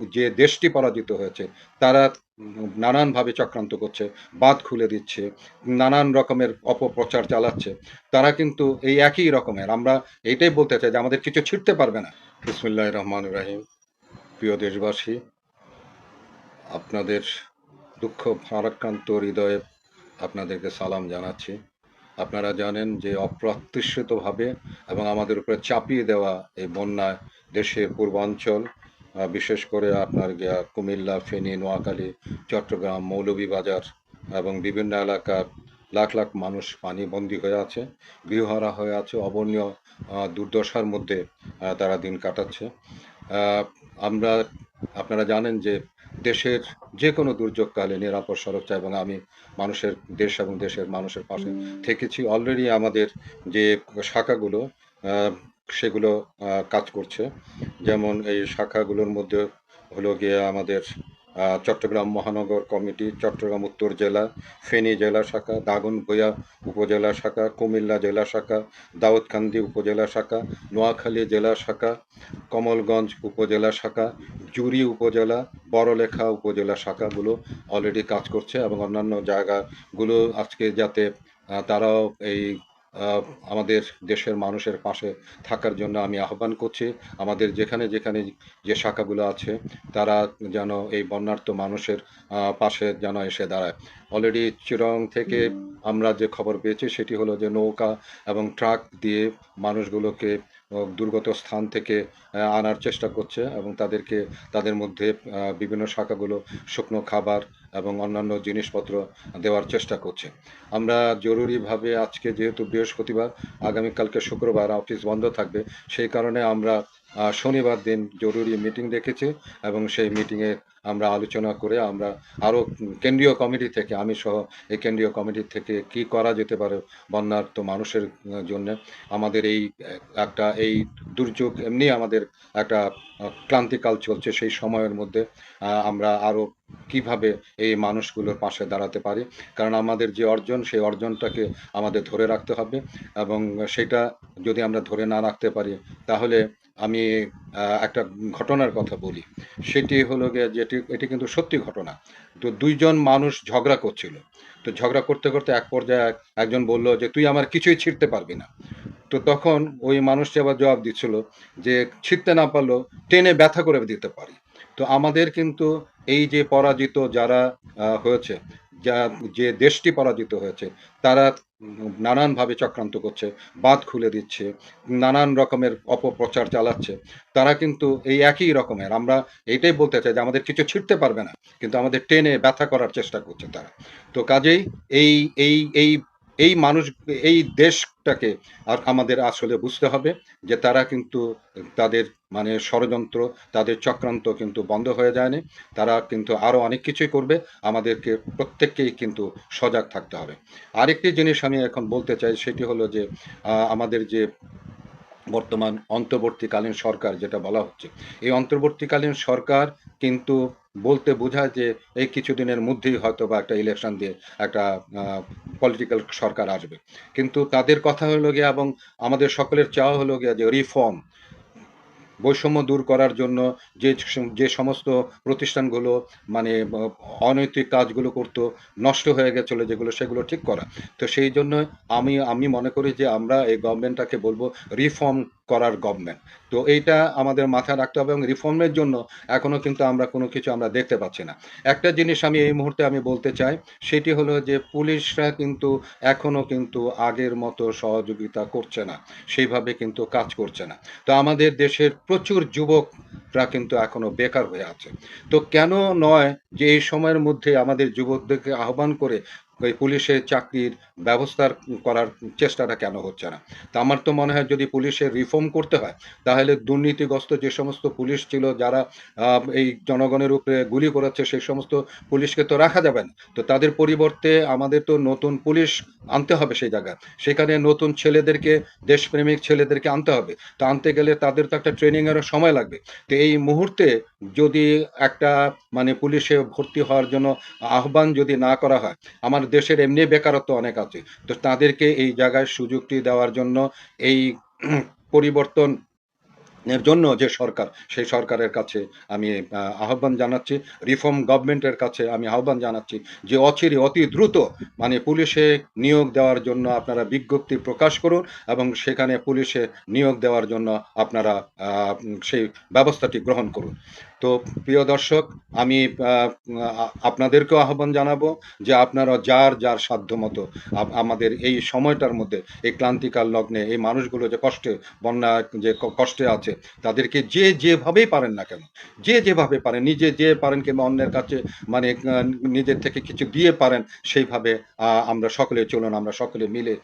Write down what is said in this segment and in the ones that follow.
যে দেশটি পরাজিত হয়েছে, তারা নানানভাবে চক্রান্ত করছে, বাঁধ খুলে দিচ্ছে, নানান রকমের অপপ্রচার চালাচ্ছে। তারা কিন্তু এই একই রকমের। আমরা এইটাই বলতে চাই যে আমাদের কিছু ছিটতে পারবে না। বিসমুল্লাহ রহমান রাহিম। প্রিয় দেশবাসী, আপনাদের দুঃখ, ভারাক্রান্ত হৃদয়ে আপনাদেরকে সালাম জানাচ্ছি। আপনারা জানেন যে অপ্রত্যাশিতভাবে এবং আমাদের উপরে চাপিয়ে দেওয়া এই বন্যায় দেশের পূর্বাঞ্চল বিশেষ করে আপনার গিয়া কুমিল্লা ফেনী নোয়াখালী চট্টগ্রাম মৌলভীবাজার এবং বিভিন্ন এলাকার লাখ লাখ মানুষ পানিবন্দী হয়ে আছে গৃহহারা হয়ে আছে অবর্ণীয় দুর্দশার মধ্যে তারা দিন কাটাচ্ছে। আমরা আপনারা জানেন যে দেশের যে কোনো দুর্যোগকালে নিরাপদ সুরক্ষা এবং আমি মানুষের দেশ এবং দেশের মানুষের পাশে থেকেছি। অলরেডি আমাদের যে শাখাগুলো সেগুলো কাজ করছে। যেমন এই শাখাগুলোর মধ্যে হলো গিয়ে আমাদের চট্টগ্রাম মহানগর কমিটি, চট্টগ্রাম উত্তর জেলা, ফেনী জেলা শাখা দাগনভূঞা উপজেলা শাখা, কুমিল্লা জেলা শাখা, দাউদকান্দি উপজেলা শাখা, নোয়াখালী জেলা শাখা, কমলগঞ্জ উপজেলা শাখা, জুরি উপজেলা, বড়লেখা উপজেলা শাখাগুলো অলরেডি কাজ করছে এবং অন্যান্য জায়গাগুলো আজকে যাতে তারাও এই আমাদের দেশের মানুষের পাশে থাকার জন্য আমি আহ্বান করছি। আমাদের যেখানে যেখানে যে শাখাগুলো আছে, তারা যেন এই বন্যার্থ মানুষের পাশে যেন এসে দাঁড়ায়। অলরেডি চিরং থেকে আমরা যে খবর পেয়েছি, সেটি হলো যে নৌকা এবং ট্রাক দিয়ে মানুষগুলোকে দুর্গত স্থান থেকে আনার চেষ্টা করছে এবং তাদেরকে, তাদের মধ্যে বিভিন্ন শাখাগুলো শুকনো খাবার এবং অন্যান্য জিনিসপত্র দেওয়ার চেষ্টা করছে। আমরা জরুরিভাবে আজকে যেহেতু বৃহস্পতিবার, আগামীকালকে শুক্রবার অফিস বন্ধ থাকবে, সেই কারণে আমরা শনিবার দিন জরুরি মিটিং ডেকেছি এবং সেই মিটিংয়ে আমরা আলোচনা করে আমরা আরও কেন্দ্রীয় কমিটি থেকে, আমি সহ এই কেন্দ্রীয় কমিটি থেকে কি করা যেতে পারে বন্যার্থ মানুষের জন্য আমাদের এই একটা এই দুর্যোগ এমনি আমাদের একটা ক্লান্তিকাল চলছে সেই সময়ের মধ্যে আমরা আরও কীভাবে এই মানুষগুলোর পাশে দাঁড়াতে পারি, কারণ আমাদের যে অর্জন সেই অর্জনটাকে আমাদের ধরে রাখতে হবে এবং সেটা যদি আমরা ধরে না রাখতে পারি, তাহলে আমি একটা ঘটনার কথা বলি। সেটি হলো গিয়ে যেটি এটি কিন্তু সত্যি ঘটনা। তো দুইজন মানুষ ঝগড়া করছিল। তো ঝগড়া করতে করতে এক পর্যায়ে একজন বলল যে, তুই আমার কিছুই ছিঁড়তে পারবি না। তো তখন ওই মানুষটি আবার জবাব দিচ্ছিল যে, ছিঁড়তে না পারলেও টেনে ব্যথা করে দিতে পারি। তো আমাদের কিন্তু এই যে পরাজিত যারা হয়েছে, যা, যে দেশটি পরাজিত হয়েছে, তারা নানানভাবে চক্রান্ত করছে, বাঁধ খুলে দিচ্ছে, নানান রকমের অপপ্রচার চালাচ্ছে। তারা কিন্তু এই একই রকমের। আমরা এইটাই বলতে চাই যে আমাদের কিছু ছিঁড়তে পারবে না, কিন্তু আমাদের টেনে ব্যথা করার চেষ্টা করছে তারা। তো কাজেই এই এই এই এই মানুষ, এই দেশটাকে আর আমাদের আসলে বুঝতে হবে যে তারা কিন্তু তাদের মানে ষড়যন্ত্র, তাদের চক্রান্ত কিন্তু বন্ধ হয়ে যায়নি। তারা কিন্তু আরও অনেক কিছুই করবে। আমাদেরকে প্রত্যেককেই কিন্তু সজাগ থাকতে হবে। আরেকটি জিনিস আমি এখন বলতে চাই, সেটি হলো যে আমাদের যে বর্তমান অন্তর্বর্তীকালীন সরকার, যেটা বলা হচ্ছে, এই অন্তর্বর্তীকালীন সরকার কিন্তু বলতে বোঝায় যে এই কিছুদিনের মধ্যেই হয়তো বা একটা ইলেকশন দিয়ে একটা পলিটিক্যাল সরকার আসবে। কিন্তু তাদের কথা হলো গিয়া এবং আমাদের সকলের চাওয়া হলো গিয়া যে রিফর্ম বৈষম্য দূর করার জন্য যে যে সমস্ত প্রতিষ্ঠানগুলো মানে অনৈতিক কাজগুলো করতো, নষ্ট হয়ে গেছিল যেগুলো, সেগুলো ঠিক করা। তো সেই জন্য আমি আমি মনে করি যে আমরা এই গভর্নমেন্টটাকে বলব রিফর্ম করার গভর্নমেন্ট তো এইটা আমাদের মাথায় রাখতে হবে এবং রিফর্মের জন্য এখনও কিন্তু আমরা কোনো কিছু আমরা দেখতে পাচ্ছি না। একটা জিনিস আমি এই মুহূর্তে আমি বলতে চাই, সেটি হলো যে পুলিশরা কিন্তু এখনও কিন্তু আগের মতো সহযোগিতা করছে না, সেইভাবে কিন্তু কাজ করছে না। তো আমাদের দেশের প্রচুর যুবকরা কিন্তু এখনও বেকার হয়ে আছে। তো কেন নয় যে এই সময়ের মধ্যে আমাদের যুবকদেরকে আহ্বান করে ওই পুলিশের চাকরির ব্যবস্থা করার চেষ্টাটা কেন হচ্ছে না? তা আমার তো মনে হয় যদি পুলিশের রিফর্ম করতে হয়, তাহলে দুর্নীতিগ্রস্ত যে সমস্ত পুলিশ ছিল যারা এই জনগণের উপরে গুলি করেছে, সেই সমস্ত পুলিশকে তো রাখা যাবে না। তো তাদের পরিবর্তে আমাদের তো নতুন পুলিশ আনতে হবে সেই জায়গায়। সেখানে নতুন ছেলেদেরকে, দেশপ্রেমিক ছেলেদেরকে আনতে হবে। তো আনতে গেলে তাদের তো একটা ট্রেনিংয়েরও সময় লাগবে। তো এই মুহূর্তে যদি একটা মানে পুলিশে ভর্তি হওয়ার জন্য আহ্বান যদি না করা হয়, আমার দেশের এমনি বেকারত্ব অনেক আছে, তো তাদেরকে এই জায়গায় সুযোগটি দেওয়ার জন্য এই পরিবর্তন এর জন্য যে সরকার, সেই সরকারের কাছে আমি আহ্বান জানাচ্ছি। রিফর্ম গভর্নমেন্টের কাছে আমি আহ্বান জানাচ্ছি যে অচিরে, অতি দ্রুত মানে পুলিশে নিয়োগ দেওয়ার জন্য আপনারা বিজ্ঞপ্তি প্রকাশ করুন এবং সেখানে পুলিশে নিয়োগ দেওয়ার জন্য আপনারা সেই ব্যবস্থাটি গ্রহণ করুন। তো প্রিয় দর্শক, আমি আপনাদেরকেও আহ্বান জানাব যে আপনারা যার যার সাধ্য মতো আমাদের এই সময়টার মধ্যে এই ক্লান্তিকাল লগ্নে এই মানুষগুলো যে কষ্টে, বন্যা যে কষ্টে আছে তাদেরকে যে যেভাবেই পারেন না কেন, যে যেভাবে পারেন, নিজে যে পারেন কিংবা অন্যের কাছে মানে নিজের থেকে কিছু দিয়ে পারেন, সেইভাবে আমরা সকলে চলুন, আমরা সকলে মিলে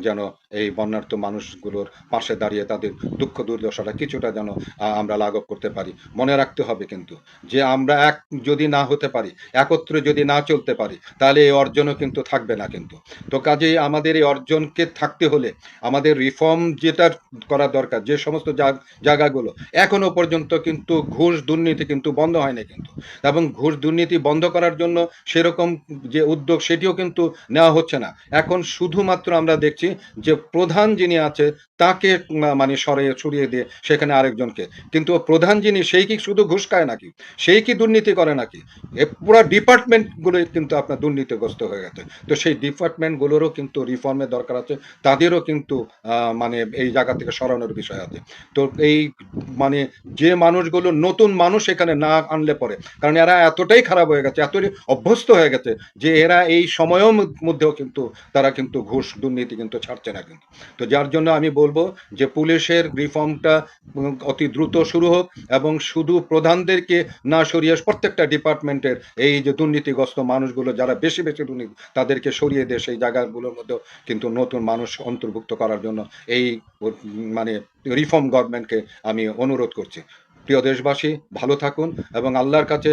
যেন এই বন্যার্থ মানুষগুলোর পাশে দাঁড়িয়ে তাদের দুঃখ দুর্দশাটা কিছুটা যেন আমরা লাঘব করতে পারি। মনে রাখতে হবে কিন্তু যে আমরা এক, যদি না হতে পারি, একত্রে যদি না চলতে পারি, তাহলে এই অর্জনও কিন্তু থাকবে না কিন্তু। তো কাজেই আমাদের এই অর্জনকে থাকতে হলে আমাদের রিফর্ম যেটা করা দরকার, যে সমস্ত জাগ- জায়গাগুলো। এখনও পর্যন্ত কিন্তু ঘুষ দুর্নীতি কিন্তু বন্ধ হয়নি কিন্তু। এবং ঘুষ দুর্নীতি বন্ধ করার জন্য সেরকম যে উদ্যোগ সেটিও কিন্তু নেওয়া হচ্ছে না। এখন শুধুমাত্র আমরা দেখছি যে প্রধান যিনি আছে, তাকে মানে সরিয়ে সরিয়ে দিয়ে সেখানে আরেকজনকে। কিন্তু প্রধান যিনি, সেই কি শুধু ঘুষ খায় নাকি? সেই কি দুর্নীতি করে নাকি? এ পুরো ডিপার্টমেন্টগুলো কিন্তু আপনার দুর্নীতিগ্রস্ত হয়ে গেছে। তো সেই ডিপার্টমেন্টগুলোরও কিন্তু রিফর্মের দরকার আছে। তাদেরও কিন্তু মানে এই জায়গা থেকে সরানোর বিষয় আছে। তো এই মানে যে মানুষগুলো নতুন মানুষ এখানে না আনলে পরে। কারণ এরা এতটাই খারাপ হয়ে গেছে এতটাই অভ্যস্ত হয়ে গেছে যে এরা এই সময়ের মধ্যেও কিন্তু তারা কিন্তু ঘুষ দুর্নীতি কিন্তু ছাড়ছে না কিন্তু। তো যার জন্য আমি বলব যে পুলিশের রিফর্মটা অতি দ্রুত শুরু হোক এবং শুধু প্রধানদেরকে না সরিয়ে প্রত্যেকটা ডিপার্টমেন্টের এই যে দুর্নীতিগ্রস্ত মানুষগুলো যারা বেশি বেশি দুর্নীতি, তাদেরকে সরিয়ে দিয়ে সেই জায়গাগুলোর মধ্যেও কিন্তু নতুন মানুষ অন্তর্ভুক্ত করার জন্য এই মানে রিফর্ম গভর্নমেন্টকে আমি অনুরোধ করছি। প্রিয় দেশবাসী, ভালো থাকুন এবং আল্লাহর কাছে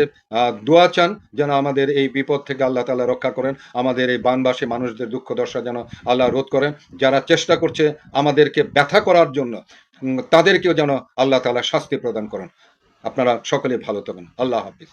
দোয়া চান যেন আমাদের এই বিপদ থেকে আল্লাহ তালা রক্ষা করেন, আমাদের এই বানবাসী মানুষদের দুঃখ দশা যেন আল্লাহ রোধ করেন, যারা চেষ্টা করছে আমাদেরকে ব্যথা করার জন্য তাদেরকেও যেন আল্লাহ তালা শাস্তি প্রদান করেন। আপনারা সকলে ভালো থাকুন। আল্লাহ হাফিজ।